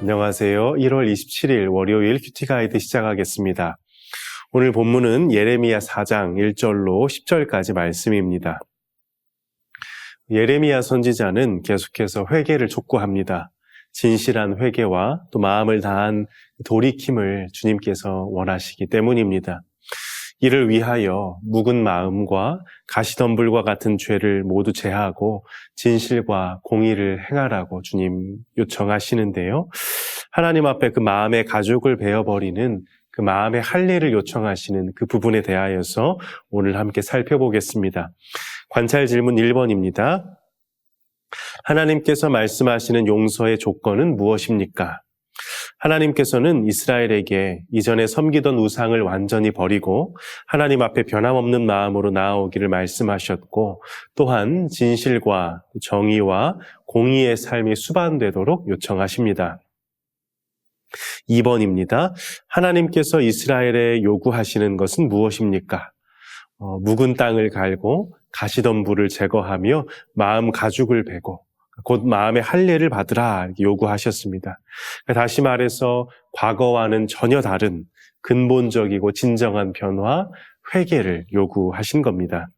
안녕하세요. 1월 27일 월요일 큐티 가이드 시작하겠습니다. 오늘 본문은 예레미야 4장 1절로 10절까지 말씀입니다. 예레미야 선지자는 계속해서 회개를 촉구합니다. 진실한 회개와 또 마음을 다한 돌이킴을 주님께서 원하시기 때문입니다. 이를 위하여 묵은 마음과 가시덤불과 같은 죄를 모두 제하고 진실과 공의를 행하라고 주님 요청하시는데요. 하나님 앞에 그 마음의 가족을 베어버리는 그 마음의 할례를 요청하시는 그 부분에 대하여서 오늘 함께 살펴보겠습니다. 관찰 질문 1번입니다. 하나님께서 말씀하시는 용서의 조건은 무엇입니까? 하나님께서는 이스라엘에게 이전에 섬기던 우상을 완전히 버리고 하나님 앞에 변함없는 마음으로 나아오기를 말씀하셨고 또한 진실과 정의와 공의의 삶이 수반되도록 요청하십니다. 2번입니다. 하나님께서 이스라엘에 요구하시는 것은 무엇입니까? 어, 묵은 땅을 갈고 가시덤불을 제거하며 마음 가죽을 베고 곧 마음의 할례를 받으라 요구하셨습니다. 그러니까 다시 말해서 과거와는 전혀 다른 근본적이고 진정한 변화, 회개를 요구하신 겁니다.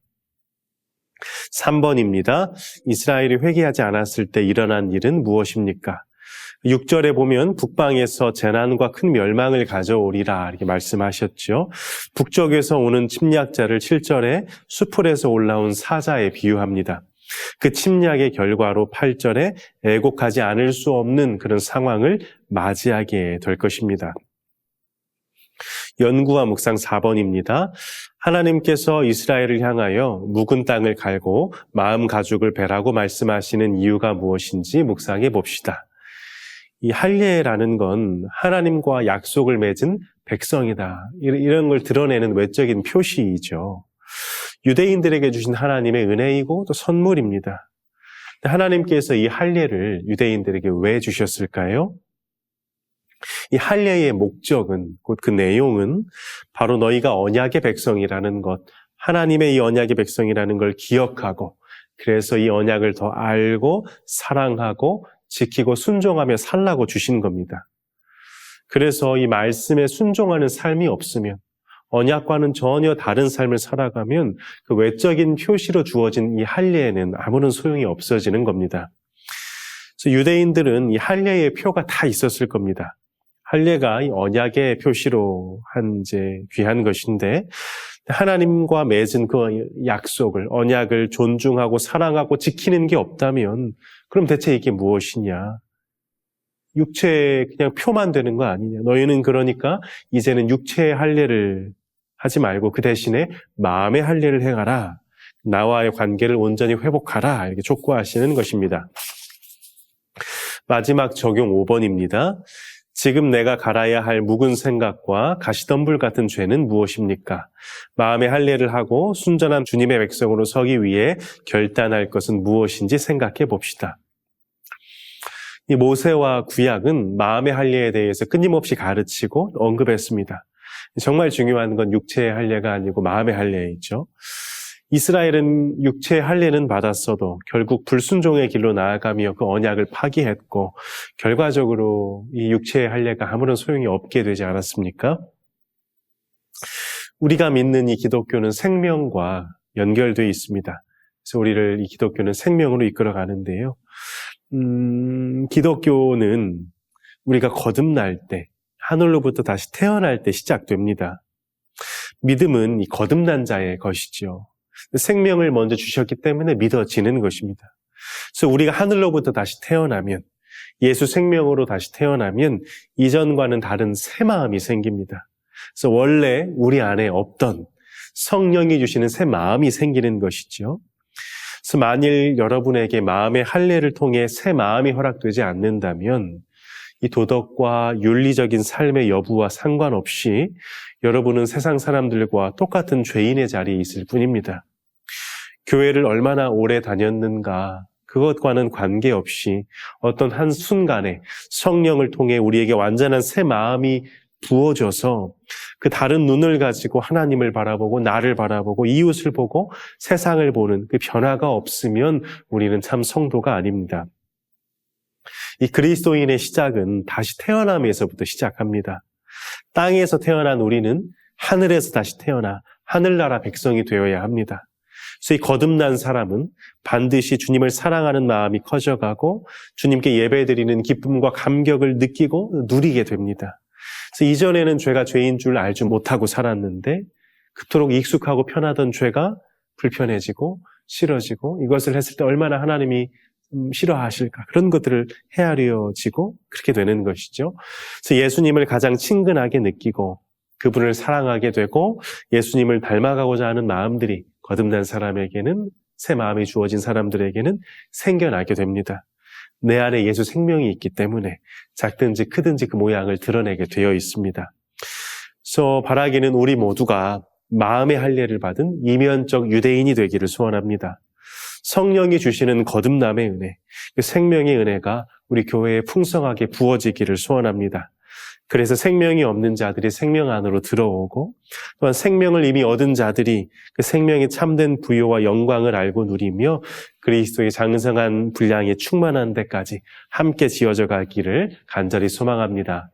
3번입니다. 이스라엘이 회개하지 않았을 때 일어난 일은 무엇입니까? 6절에 보면 북방에서 재난과 큰 멸망을 가져오리라 이렇게 말씀하셨죠. 북쪽에서 오는 침략자를 7절에 수풀에서 올라온 사자에 비유합니다. 그 침략의 결과로 8절에 애곡하지 않을 수 없는 그런 상황을 맞이하게 될 것입니다. 연구와 묵상 4번입니다. 하나님께서 이스라엘을 향하여 묵은 땅을 갈고 마음 가죽을 베라고 말씀하시는 이유가 무엇인지 묵상해 봅시다. 이 할례라는 건 하나님과 약속을 맺은 백성이다. 이런 걸 드러내는 외적인 표시이죠. 유대인들에게 주신 하나님의 은혜이고 또 선물입니다. 하나님께서 이 할례를 유대인들에게 왜 주셨을까요? 이 할례의 목적은 곧 그 내용은 바로 너희가 언약의 백성이라는 것, 하나님의 이 언약의 백성이라는 걸 기억하고 그래서 이 언약을 더 알고 사랑하고 지키고 순종하며 살라고 주신 겁니다. 그래서 이 말씀에 순종하는 삶이 없으면 언약과는 전혀 다른 삶을 살아가면 그 외적인 표시로 주어진 이 할례에는 아무런 소용이 없어지는 겁니다. 그래서 유대인들은 이 할례의 표가 다 있었을 겁니다. 할례가 이 언약의 표시로 한 이제 귀한 것인데 하나님과 맺은 그 약속을 언약을 존중하고 사랑하고 지키는 게 없다면 그럼 대체 이게 무엇이냐? 육체의 그냥 표만 되는 거 아니냐? 너희는 그러니까 이제는 육체의 할례를 하지 말고 그 대신에 마음의 할례를 행하라. 나와의 관계를 온전히 회복하라. 이렇게 촉구하시는 것입니다. 마지막 적용 5번입니다. 지금 내가 갈아야 할 묵은 생각과 가시덤불 같은 죄는 무엇입니까? 마음의 할례를 하고 순전한 주님의 백성으로 서기 위해 결단할 것은 무엇인지 생각해 봅시다. 이 모세와 구약은 마음의 할례에 대해서 끊임없이 가르치고 언급했습니다. 정말 중요한 건 육체의 할례가 아니고 마음의 할례이죠. 이스라엘은 육체의 할례는 받았어도 결국 불순종의 길로 나아가며 그 언약을 파기했고 결과적으로 이 육체의 할례가 아무런 소용이 없게 되지 않았습니까? 우리가 믿는 이 기독교는 생명과 연결되어 있습니다. 그래서 우리를 이 기독교는 생명으로 이끌어 가는데요. 음, 기독교는 우리가 거듭날 때, 하늘로부터 다시 태어날 때 시작됩니다. 믿음은 이 거듭난 자의 것이지요. 생명을 먼저 주셨기 때문에 믿어지는 것입니다. 그래서 우리가 하늘로부터 다시 태어나면 예수 생명으로 다시 태어나면 이전과는 다른 새 마음이 생깁니다. 그래서 원래 우리 안에 없던 성령이 주시는 새 마음이 생기는 것이죠. 그래서 만일 여러분에게 마음의 할례를 통해 새 마음이 허락되지 않는다면 이 도덕과 윤리적인 삶의 여부와 상관없이 여러분은 세상 사람들과 똑같은 죄인의 자리에 있을 뿐입니다. 교회를 얼마나 오래 다녔는가, 그것과는 관계없이 어떤 한 순간에 성령을 통해 우리에게 완전한 새 마음이 부어져서 그 다른 눈을 가지고 하나님을 바라보고 나를 바라보고 이웃을 보고 세상을 보는 그 변화가 없으면 우리는 참 성도가 아닙니다. 이 그리스도인의 시작은 다시 태어남에서부터 시작합니다. 땅에서 태어난 우리는 하늘에서 다시 태어나 하늘나라 백성이 되어야 합니다. 그래서 이 거듭난 사람은 반드시 주님을 사랑하는 마음이 커져가고 주님께 예배드리는 기쁨과 감격을 느끼고 누리게 됩니다. 그래서 이전에는 죄가 죄인 줄 알지 못하고 살았는데 그토록 익숙하고 편하던 죄가 불편해지고 싫어지고 이것을 했을 때 얼마나 하나님이 음, 싫어하실까 그런 것들을 헤아려지고 그렇게 되는 것이죠. 그래서 예수님을 가장 친근하게 느끼고 그분을 사랑하게 되고 예수님을 닮아가고자 하는 마음들이 거듭난 사람에게는 새 마음이 주어진 사람들에게는 생겨나게 됩니다. 내 안에 예수 생명이 있기 때문에 작든지 크든지 그 모양을 드러내게 되어 있습니다. 그래서 바라기는 우리 모두가 마음의 할례를 받은 이면적 유대인이 되기를 소원합니다. 성령이 주시는 거듭남의 은혜, 그 생명의 은혜가 우리 교회에 풍성하게 부어지기를 소원합니다. 그래서 생명이 없는 자들이 생명 안으로 들어오고 또한 생명을 이미 얻은 자들이 그 생명의 참된 부요와 영광을 알고 누리며 그리스도의 장성한 분량이 충만한 데까지 함께 지어져 가기를 간절히 소망합니다.